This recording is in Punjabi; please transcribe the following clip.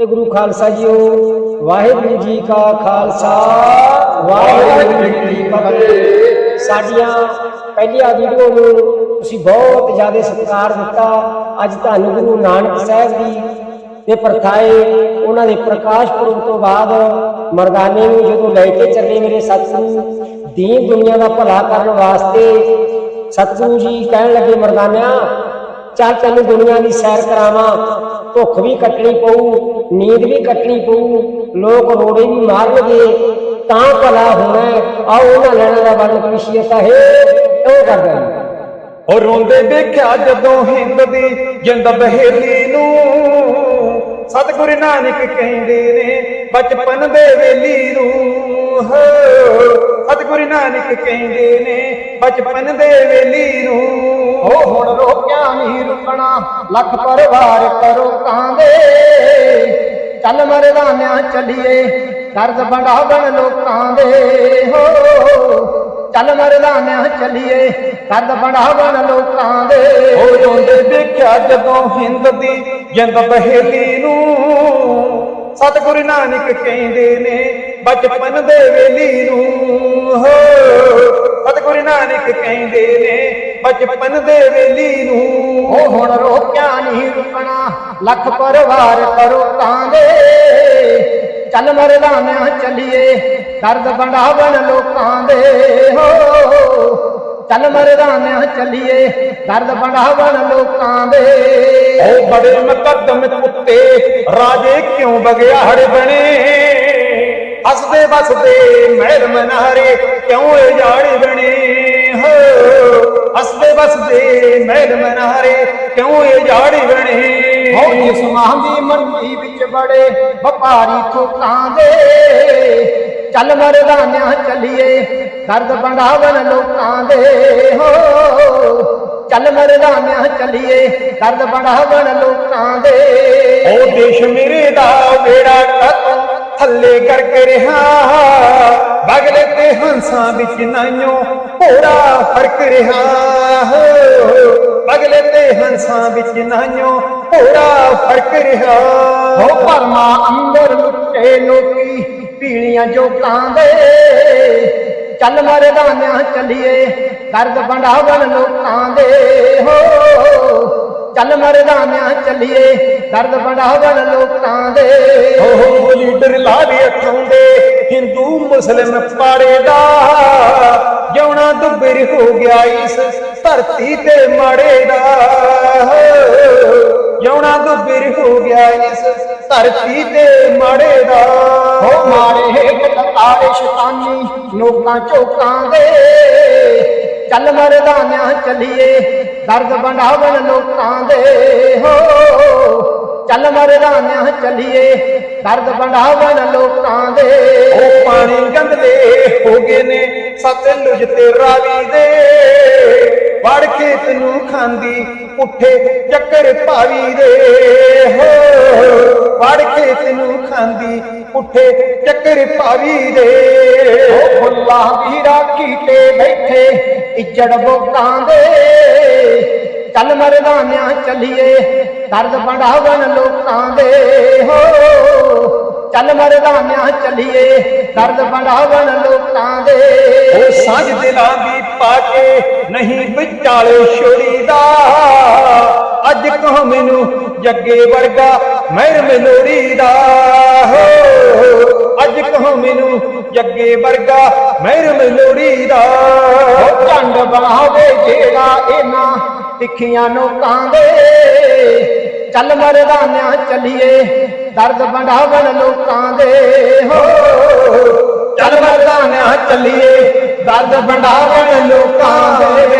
ਇਹ ਗੁਰੂ ਖਾਲਸਾ ਜੀਓ, ਵਾਹਿਗੁਰੂ ਜੀ ਕਾ ਖਾਲਸਾ, ਵਾਹਿਗੁਰੂ ਜੀ ਕੀ ਫਤਿਹ। ਸਾਡੀਆਂ ਪਹਿਲੀਆਂ ਵੀਡੀਓ ਨੂੰ ਤੁਸੀਂ ਬਹੁਤ ਜ਼ਿਆਦਾ ਸਤਿਕਾਰ ਦਿੱਤਾ। ਅੱਜ ਤੁਹਾਨੂੰ ਗੁਰੂ ਨਾਨਕ ਸਾਹਿਬ ਜੀ ਦੇ ਪ੍ਰਥਾਏ, ਉਹਨਾਂ ਦੇ ਪ੍ਰਕਾਸ਼ ਪੁਰਬ ਤੋਂ ਬਾਅਦ ਮਰਦਾਨੇ ਨੂੰ ਜਦੋਂ ਲੈ ਕੇ ਚੱਲੇ ਮੇਰੇ ਸਤਿਗੁਰੂ, ਦੀਨ ਦੁਨੀਆ ਦਾ ਭਲਾ ਕਰਨ ਵਾਸਤੇ, ਸਤਿਗੁਰੂ ਜੀ ਕਹਿਣ ਲੱਗੇ, ਮਰਦਾਨਿਆਂ, ਚੱਲ ਤੈਨੂੰ ਦੁਨੀਆ ਦੀ ਸੈਰ ਕਰਾਵਾਂ। ਭੁੱਖ ਵੀ ਕੱਟਣੀ ਪਊ, ਨੀਂਦ ਵੀ ਕੱਟਣੀ ਪਊ, ਲੋਕ ਰੋੜੇ ਵੀ ਮਾਰਨਗੇ, ਤਾਂ ਭਲਾ ਹੋਣਾ ਆਓ ਉਹਨਾਂ ਲੈਣਾ ਦਾ ਵਰਣ ਕ੍ਰਿਸ਼ੀਅਤਾ ਹੈ ਉਹ ਕਰਦਾ ਹੈ। ਉਹ ਰੋਂਦੇ ਦੇਖਿਆ ਜਦੋਂ ਹਿੰਦ ਦੀ ਜਿੰਦ ਬਹੇਲੀ ਨੂੰ ਸਤਿਗੁਰੂ ਨਾਨਕ ਕਹਿੰਦੇ ਨੇ, ਬਚਪਨ ਦੇ ਵੇਲੀ ਨੂੰ ਸਤਿਗੁਰੂ ਨਾਨਕ ਕਹਿੰਦੇ ਨੇ, ਬਚਪਨ ਦੇ ਵੇਲੀ ਨੂੰ ਉਹ ਹੁਣ ਰੋਕਿਆ ਨਹੀਂ ਰੁਕਣਾ। ਲੱਖ ਪਰਿਵਾਰ ਕਰੋ ਕਾਂਦੇ ਚੱਲ ਮਰਦਾਨਿਆਂ ਚੱਲੀਏ, ਦਰਦ ਵੰਡਾਵਣ ਲੋਕਾਂ ਦੇ। ਹੋ, ਚੱਲ ਮਰਦਾਨਿਆਂ ਚੱਲੀਏ, ਦਰਦ ਵੰਡਾਵਣ ਲੋਕਾਂ ਦੇ। ਉਹ ਰੋਂਦੇ ਦੇਖਿਆ ਜਦੋਂ ਹਿੰਦ ਦੀ ਜਿੰਦ ਬਹੇਲੀ ਨੂੰ। ਸਤਿਗੁਰੂ ਨਾਨਕ ਕਹਿੰਦੇ ਨੇ, ਬਚਪਨ ਦੇ ਵੇਲੀ ਨੂੰ। ਹੋ, ਸਤਿਗੁਰੂ ਨਾਨਕ ਕਹਿੰਦੇ ਨੇ ਬਚਪਨ ਦੇ ਵੇਲੀ ਨੂੰ। ਉਹ ਹੁਣ ਰੋਕਿਆ ਨਹੀਂ ਰੁਕਣਾ। ਲੱਖ ਪਰਿਵਾਰ ਕਰੋ ਕਾਂਦੇ। ਚੱਲ ਮਰਦਾਨਿਆਂ ਚੱਲੀਏ। ਦਰਦ ਵੰਡਾਵਣ ਲੋਕਾਂ ਦੇ। ਹੋ। ਚੱਲ ਮਰਦਾਨਿਆਂ ਚੱਲੀਏ। ਦਰਦ ਵੰਡਾਵਣ ਲੋਕਾਂ ਦੇ। ਉਹ ਬੜੇ ਮੁਕੱਦਮ ਕੁੱਤੇ। ਰਾਜੇ ਕਿਉਂ ਬਗਿਆੜ ਬਣੇ? ਹੱਸਦੇ ਵਸਦੇ ਮਹਿਲ ਮਨਾਰੇ ਕਿਉਂ ਉਜਾੜ ਬਣੇ? ਹੋ ਹੱਸਦੇ ਵਸਦੇ ਮਹਿਲ ਮਨਾਰੇ ਕਿਉਂ ਉਜਾੜ ਬਣੇ? ਹੋ ਜਿਸ ਦੀ ਮੰਡੀ ਵਿੱਚ ਬੜੇ ਵਪਾਰੀ ਥੋਕਾਂ ਦੇ। ਚੱਲ ਮਰਦਾਨਿਆਂ ਚੱਲੀਏ ਦਰਦ ਵੰਡਾਵਣ ਲੋਕਾਂ ਦੇ। ਹੋ ਚੱਲ ਮਰਦਾਨਿਆਂ ਚੱਲੀਏ ਦਰਦ ਵੰਡਾਵਣ ਲੋਕਾਂ ਦੇ। ਉਹ ਦੇਸ਼ ਮੇਰੇ ਦਾ ਵੇੜਾ ਕਤ ਥੱਲੇ ਕਰਕੇ ਰਿਹਾ। ਬਗਲੇ ਤੇ ਹੰਸਾਂ ਵਿੱਚ ਨਾਈਓ ਭੋਰਾ ਫ਼ਰਕ ਰਿਹਾ। ਬਗਲੇ ਤੇ ਹੰਸਾਂ ਵਿੱਚ ਨਾਈਓ ਭੋਰਾ ਫ਼ਰਕ ਰਿਹਾ। ਹੋ ਭਰਮਾ ਅੰਦਰ ਲੁੱਟੇ ਲੋਕੀ ਪੀਲੀਆਂ ਜੋਕਾਂ ਦੇ। ਚੱਲ ਮਰਦਾਨਿਆਂ ਚੱਲੀਏ ਦਰਦ ਵੰਡਾਵਣ ਲੋਕਾਂ ਦੇ। ਹੋ ਚੱਲ ਮਰਦਾਨਿਆਂ ਚੱਲੀਏ ਦਰਦ ਵੰਡਾਵਣ ਲੋਕਾਂ ਦੇ। ਉਹ ਲੀਡਰ ਲਾਵੇ ਅਠਾਉਂਦੇ ਹਿੰਦੂ ਮੁਸਲਮ ਪਾੜੇ ਦਾ ਜਿਉਣਾ ਦੁੱਬਰ ਹੋ ਗਿਆ ਇਸ ਧਰਤੀ ਤੇ ਮਾੜੇ ਦਾ। ਜਿਉਣਾ ਦੁੱਬਰ ਹੋ ਗਿਆ ਇਸ ਧਰਤੀ ਤੇ ਮਾੜੇ ਦਾ। ਹੋ ਮਾੜੇ ਹੇਠ ਤਾਰੇ ਸ਼ੈਤਾਨੀ ਲੋਕਾਂ ਚੋਕਾਂ ਦੇ। ਚੱਲ ਮਰਦਾਨਿਆਂ ਚੱਲੀਏ ਦਰਦ ਵੰਡਾਵਣ ਲੋਕਾਂ ਦੇ। ਹੋ ਚੱਲ ਮਰਦਾਨਿਆਂ ਚੱਲੀਏ ਦਰਦ ਵੰਡਾਵਣ ਲੋਕਾਂ ਦੇ। ਉਹ ਪਾਣੀ ਗੰਦਲੇ ਹੋ ਗਏ ਨੇ ਸਤਲੁਜ ਤੇ ਰਾਵੀ ਦੇ। ਵੜ ਖੇਤ ਨੂੰ ਖਾਂਦੀ ਉੱਠੇ ਚੱਕਰ ਭਾਵੀ ਦੇ। ਹੋ ਵੜ ਖੇਤ ਨੂੰ ਖਾਂਦੀ ਉੱਠੇ ਚੱਕਰ ਭਾਵੀ ਦੇ। ਉਹ ਫੁੱਲਾਂ ਦੀ ਰਾਖੀ ਤੇ ਬੈਠੇ ਇੱਜੜ ਬੋਕਾਂ ਦੇ। ਚੱਲ ਮਰਦਾਨਿਆਂ ਚੱਲੀਏ ਦਰਦ ਵੰਡਾਵਣ ਲੋਕਾਂ ਦੇ ਹੋ। ਚੱਲ ਮਰਦਾਨਿਆਂ ਚੱਲੀਏ ਦਰਦ ਵੰਡਾਵਣ ਲੋਕਾਂ ਦੇ। ਉਹ ਸਾਂਝ ਦੀ ਪਾ ਕੇ ਨਹੀਂ ਵਿਚਾਲੇ ਛੋੜੀਦਾ ਅੱਜ ਕਹ ਮੈਨੂੰ ਜੱਗੇ ਵਰਗਾ ਮਹਿਰ ਮਲੋੜੀ ਦਾ। ਹੋ। ਅੱਜ ਕਹ ਮੈਨੂੰ ਜੱਗੇ ਵਰਗਾ ਮਹਿਰ ਮਲੋੜੀ ਦਾ। ਝੰਡ ਬਣਾਵੇ ਜਿਹੜਾ ਇਹਨਾਂ ਤਿੱਖੀਆਂ ਨੋਕਾਂ ਦੇ। ਚੱਲ ਮਰਦਾਨਿਆਂ ਚੱਲੀਏ, ਦਰਦ ਵੰਡਾਵਣ ਲੋਕਾਂ ਦੇ। ਹੋ, ਚੱਲ ਮਰਦਾਨਿਆਂ ਚੱਲੀਏ, ਦਰਦ ਵੰਡਾਵਣ ਲੋਕਾਂ ਦੇ।